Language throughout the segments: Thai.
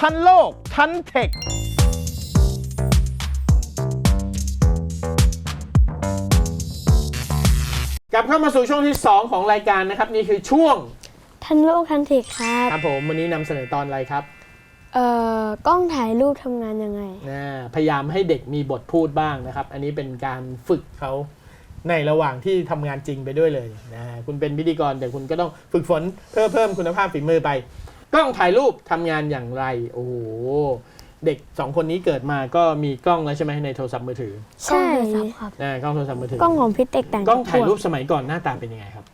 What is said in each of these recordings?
ทันโลก ทันเทคกลับเข้ามาสู่ช่วงที่ 2 ของรายการนะครับ นี่คือช่วงทันโลกทันเทคครับ ครับผมวันนี้นำเสนอตอนอะไรครับเอ่อกล้องถ่ายรูปทำงานยังไงนะพยายามให้เด็กมีบทพูดบ้างนะครับ อันนี้เป็นการฝึกเขาในระหว่างที่ทำงานจริงไปด้วยเลยนะคุณเป็นพิธีกรแต่คุณก็ต้องฝึกฝนเพื่อเพิ่มคุณภาพฝีมือไป กล้องถ่ายรูปทำงานอย่างไร โอ้โห เด็กสองคนนี้เกิดมาก็มีกล้องแล้วใช่ไหมในโทรศัพท์มือถือใช่ครับนะกล้องโทรศัพท์มือถือกล้องของพี่เต็กต่างกล้องถ่ายรูปจกสมัยก่อนหน้าตาเป็นยังไงครับ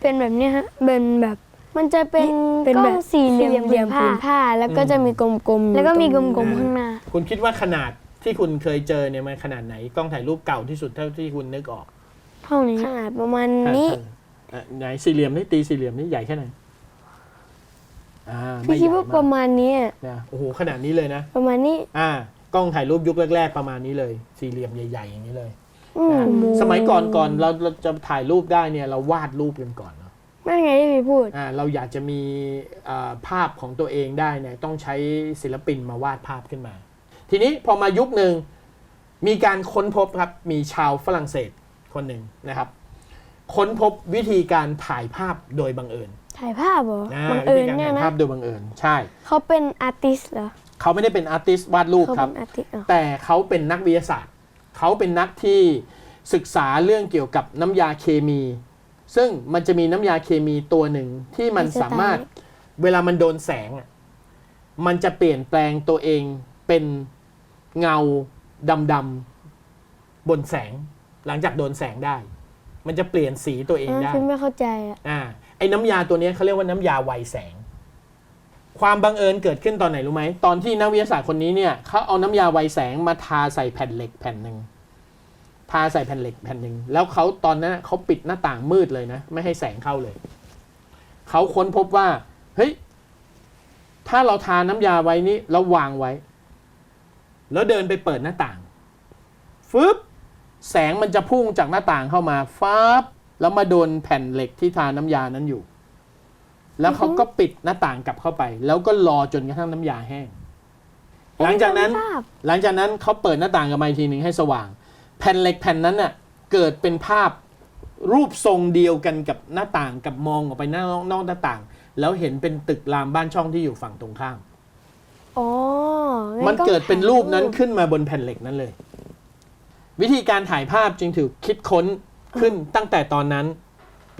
เป็นแบบเนี้ยฮะ เป็นแบบ มันจะเป็นเป็นกล้แบองบสี่เหลี่ยมเหลี่ยมผืผืนนผ้าผ้า แล้วก็อืมจะมีกลมๆแล้วก็มีกตรงลมนี้ๆข้างหน้า คุณคิดว่าขนาดที่คุณเคยเจอเนี่ยมันขนาดไหน กล้องถ่ายรูปเก่าที่สุดเท่าที่คุณนึกออกเท่านี้ ขนาดประมาณนี้ อะไหนสี่เหลี่ยมนี่ตีสี่เหลี่ยมนี่ใหญ่แค่ไหน อ่าไม่พี่ใหคิดญ่ว่าประมากมาณนี้อะนะโอ้โหขนาดนี้เลยนะ ประมาณนี้ อ่ากล้องถ่ายรูปยุคแรก ๆ ประมาณนี้เลย สี่เหลี่ยมใหญ่ ๆ อย่างนี้เลยอืมนะสมัยก่อนก่อนเราเราจะถ่ายรูปได้เนี่ยเราวาดรูปกันก่อนเนาะนั่นไงที่พี่พูด อ่าเราอยากจะมีอ่าภาพของตัวเองได้เนี่ยต้องใช้ศิลปินมาวาดภาพขึ้นมา ทีนี้พอมายุคหนึ่งมีการค้นพบครับมีชาวฝรั่งเศสคนหนึ่งนะครับ ค้นพบวิธีการถ่ายภาพโดยบังเอิญ ถ่ายภาพเหรอนะบังวิเอิญธีการเนี่ยถ่ายนะภาพโดยบังเอิญใช่ เขาเป็นอาร์ติสเหรอเขาไม่ได้เป็นอาร์ติสต์วาดรูปเขาครัเป็บ นอาร์ติสเหรอแต่เขาเป็นนักวิทยาศาสตร์ เขาเป็นนักที่ศึกษาเรื่องเกี่ยวกับน้ำยาเคมี ซึ่งมันจะมีน้ำยาเคมีตัวหนึ่งที่มันสามารถเวลามันโดนแสงอะมันจะเปลี่ยนแปลงตัวเองเป็นเงาดำๆบนแสง หลังจากโดนแสงได้ มันจะเปลี่ยนสีตัวเองอ่าได้พี่ไม่เข้าใจอะ อ่าไอ้น้ำยาตัวนี้เขาเรียกว่าน้ำยาไวแสง ความบังเอิญเกิดขึ้นตอนไหนรู้ไหมตอนที่นักวิทยาศาสตร์คนนี้เนี่ยเขาเอาน้ำยาไวแสงมาทาใส่แผ่นเหล็กแผ่นหนึ่งทาใส่แผ่นเหล็กแผ่นหนึ่งแล้วเขาตอนนั้นเขาปิดหน้าต่างมืดเลยนะ ไม่ให้แสงเข้าเลยเขาค้นพบว่าเฮ้ยถ้าเราทาน้ำยาไว้นี้แล้วางไว้ แล้วเดินไปเปิดหน้าต่างฟึบแสงมันจะพุ่งจากหน้าต่างเข้ามาฟ้าบ แล้วมาโดนแผ่นเหล็กที่ทาน้ำยานั้นอยู่ แล้วเขาก็ปิดหน้าต่างกลับเข้าไป แล้วก็รอจนกระทั่งน้ำยาแห้ง หลังจากนั้นภาพหลังจากนั้นเขาเปิดหน้าต่างกลับมาอีกทีหนึ่งให้สว่าง แผ่นเหล็กแผ่นนั้นน่ะ เกิดเป็นภาพรูปทรงเดียวกันกับหน้าต่างกับมองออกไปหน้านอกนอกหน้าต่าง แล้วเห็นเป็นตึกรามบ้านช่องที่อยู่ฝั่งตรงข้ามอ๋องั้มันเกิดเป็นรูปนั้นถ่ายขึ้นมาบนแผ่นเหล็กนั้นเลย วิธีการถ่ายภาพจึงถูกคิดค้น ขึ้นตั้งแต่ตอนนั้น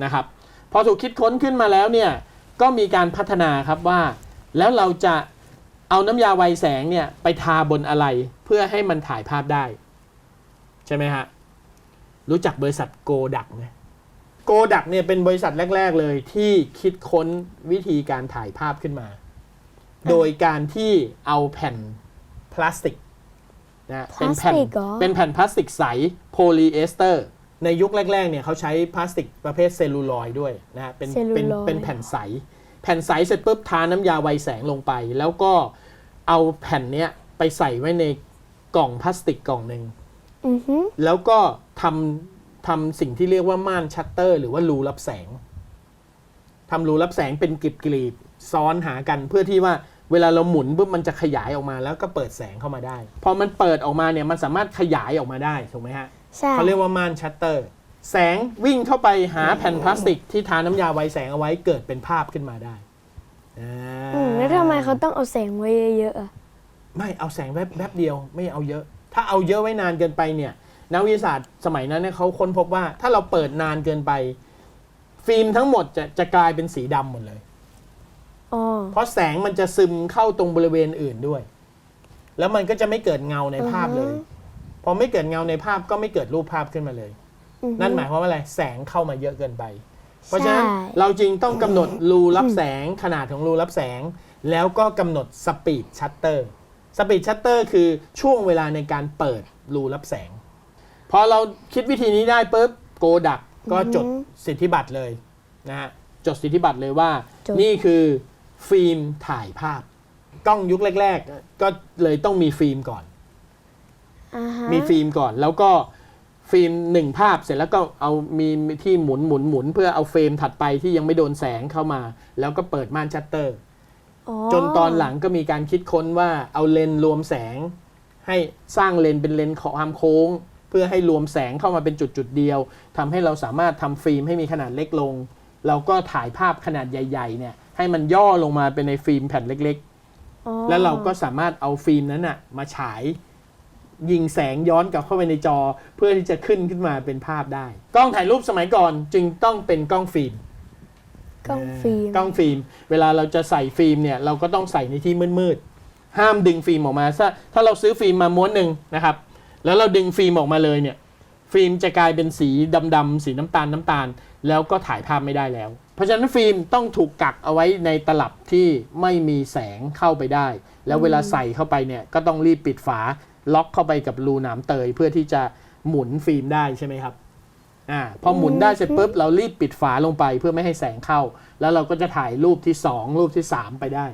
นะครับ พอถูกคิดค้นขึ้นมาแล้วเนี่ยก็มีการพัฒนาครับว่า แล้วเราจะเอาน้ำยาไวแสงเนี่ยไปทาบนอะไรเพื่อให้มันถ่ายภาพได้ ใช่ไหมฮะ รู้จักบริษัทโกดักไหมโกดักเนี่ยเป็นบริษัทแรก ๆ เลยที่คิดค้นวิธีการถ่ายภาพขึ้นมา โดยการที่เอาแผ่นพลาสติกนะเป็นแผ่นพลาสติกเหรอเป็นแผ่นพลาสติกใสโพลีเอสเตอร์ ในยุคแรกๆเนี่ยเขาใช้พลาสติกประเภทเซลลูลอยด์ด้วยนะฮะเป็นเซลลูเป็นลอยด์ เป็นแผ่นใส แผ่นใสเสร็จปุ๊บทาน้ำยาไวแสงลงไป แล้วก็เอาแผ่นเนี้ยไปใส่ไว้ในกล่องพลาสติกกล่องหนึ่ง อือฮึแล้วก็ทำทำสิ่งที่เรียกว่าม่านชัตเตอร์ หรือว่ารูรับแสงทำรูรับแสงเป็นกลีบๆซ้อนหากันเพื่อที่ว่าเวลาเราหมุนปุ๊บมันจะขยายออกมาแล้วก็เปิดแสงเข้ามาได้ พอมันเปิดออกมาเนี่ยมันสามารถขยายออกมาได้ถูกไหมฮะ ใช่ เขาเรียกว่าม่านชัตเตอร์ แสงวิ่งเข้าไปหาแผ่นพลาสติกที่ทาน้ำยาไวแสงเอาไว้เกิดเป็นภาพขึ้นมาได้อ่าอืมแล้วทำไมเขาต้องเอาแสงไว้เยอะๆอะไม่เอาแสงแวบแวบเดียวไม่เอาเยอะ ถ้าเอาเยอะไว้นานเกินไปเนี่ยนักวิทยาศาสตร์สมัยนั้นเนี่ยเขาค้นพบว่าถ้าเราเปิดนานเกินไป ฟิล์มทั้งหมดจะจะกลายเป็นสีดำหมดเลย อ๋อ เพราะแสงมันจะซึมเข้าตรงบริเวณอื่นด้วย แล้วมันก็จะไม่เกิดเงาในภาพเลย อือฮึ พอไม่เกิดเงาในภาพก็ไม่เกิดรูปภาพขึ้นมาเลยอือฮึนั่นหมายความว่าอะไรแสงเข้ามาเยอะเกินไป เพราะฉะนั้นใช่เราจึงต้องกำหนดรูรับแสงขนาดของรูรับแสง แล้วก็กำหนดสปีดชัตเตอร์สปีดชัตเตอร์คือช่วงเวลาในการเปิดรูรับแสงพอเราคิดวิธีนี้ได้ปุ๊บโกดักก็จดสิทธิบัตรเลยนะฮะจดสิทธิบัตรเลยว่าจดนี่คือฟิล์มถ่ายภาพ กล้องยุคแรก ๆ ก็เลยต้องมีฟิล์มก่อน อ่าฮะมีฟิล์มก่อน แล้วก็ฟิล์มหนึ่งภาพเสร็จแล้วก็เอามีมีที่หมุนหมุนหมุนเพื่อเอาเฟรมถัดไปที่ยังไม่โดนแสงเข้ามา แล้วก็เปิดม่านชัตเตอร์ อ๋อจนตอนหลังก็มีการคิดค้นว่าเอาเลนส์รวมแสง ให้สร้างเลนส์เป็นเลนส์ความโค้ง เพื่อให้รวมแสงเข้ามาเป็นจุดจุดๆเดียวทำให้เราสามารถทำฟิล์มให้มีขนาดเล็กลง เราก็ถ่ายภาพขนาดใหญ่ๆเนี่ยให้มันย่อลงมาเป็นในฟิล์มแผ่นเล็กอ๋อ ๆ แล้วเราก็สามารถเอาฟิล์มนั้นอะมาฉาย ยิงแสงย้อนกลับเข้าไปในจอ เพื่อที่จะขึ้นขึ้นมาเป็นภาพได้ กล้องถ่ายรูปสมัยก่อนจึงต้องเป็นกล้องฟิล์มกล้องฟิล์มกล้องฟิล์ม เวลาเราจะใส่ฟิล์มเนี่ยเราก็ต้องใส่ในที่มืดๆห้ามดึงฟิล์มออกมาถ้าถ้าเราซื้อฟิล์มมาม้วนหนึ่งนะครับ แล้วเราดึงฟิล์มออกมาเลยเนี่ยฟิล์มจะกลายเป็นสีดำๆสีน้ำตาลน้ำตาล แล้วก็ถ่ายภาพไม่ได้แล้ว เพราะฉะนั้นฟิล์มต้องถูกกักเอาไว้ในตลับที่ไม่มีแสงเข้าไปได้ แล้วเวลาใส่เข้าไปเนี่ยก็ต้องรีบปิดฝา ล็อกเข้าไปกับรูหนามเตยเพื่อที่จะหมุนฟิล์มได้ใช่ไหมครับอ่าพอหมุนได้เสร็จปุ๊บเรารีบปิดฝาลงไปเพื่อไม่ให้แสงเข้า แล้วเราก็จะถ่ายรูปที่ 2 รูปที่ 3 ไปได้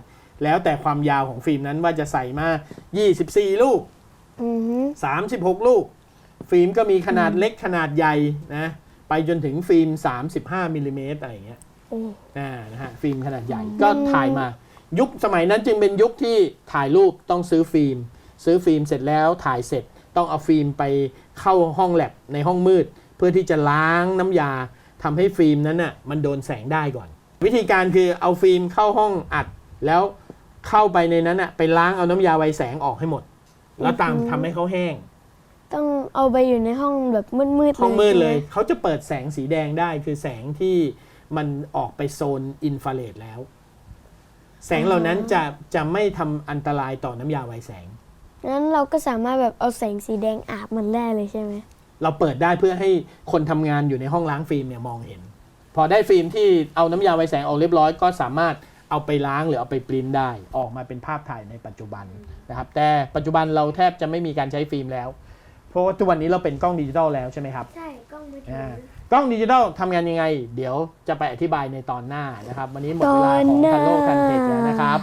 แล้วแต่ความยาวของฟิล์มนั้นว่าจะใส่มา 24 ลูกอือฮึ36 ลูก ฟิล์มก็มีขนาดเล็กขนาดใหญ่นะไปจนถึงฟิล์ม 35มิลลิเมตรอะไรอย่างเงี้ยโอ้อ่านะฮะฟิล์มขนาดใหญ่ก็ถ่ายมายุคสมัยนั้นจึงเป็นยุคที่ถ่ายรูปต้องซื้อฟิล์ม ซื้อฟิล์มเสร็จแล้วถ่ายเสร็จต้องเอาฟิล์มไปเข้าห้องแลบในห้องมืด เพื่อที่จะล้างน้ำยาทำให้ฟิล์มนั้นน่ะมันโดนแสงได้ก่อน วิธีการคือเอาฟิล์มเข้าห้องอัด แล้วเข้าไปในนั้นน่ะไปล้างเอาน้ำยาไวแสงออกให้หมด แล้วตามทำให้เขาแห้ง ต้องเอาไปอยู่ในห้องแบบมืดๆห้องมืดเลยใช่ไหเขาจะเปิดแสงสีแดงได้คือแสงที่มันออกไปโซนอินฟราเรดแล้ว แสงเหล่านั้นจะจะไม่ทำอันตรายต่อน้ำยาไวแสง งั้นเราก็สามารถแบบเอาแสงสีแดงอาบมันได้เลยใช่ไหมเราเปิดได้เพื่อให้คนทำงานอยู่ในห้องล้างฟิล์มเนี่ยมองเห็น พอได้ฟิล์มที่เอาน้ำยาไวแสงออกเรียบร้อยก็สามารถเอาไปล้างหรือเอาไปปริ้นได้ออกมาเป็นภาพถ่ายในปัจจุบันนะครับ แต่ปัจจุบันเราแทบจะไม่มีการใช้ฟิล์มแล้ว เพราะว่าทุกวันนี้เราเป็นกล้องดิจิทัลแล้วใช่ไหมครับ ใช่กล้องมือถือ่ากล้องดิจิทัลทำงานยังไง เดี๋ยวจะไปอธิบายในตอนหน้านะครับ วันนี้หมดเวลาของตอนหน้าทันโลกทันเทคแล้วนะครับ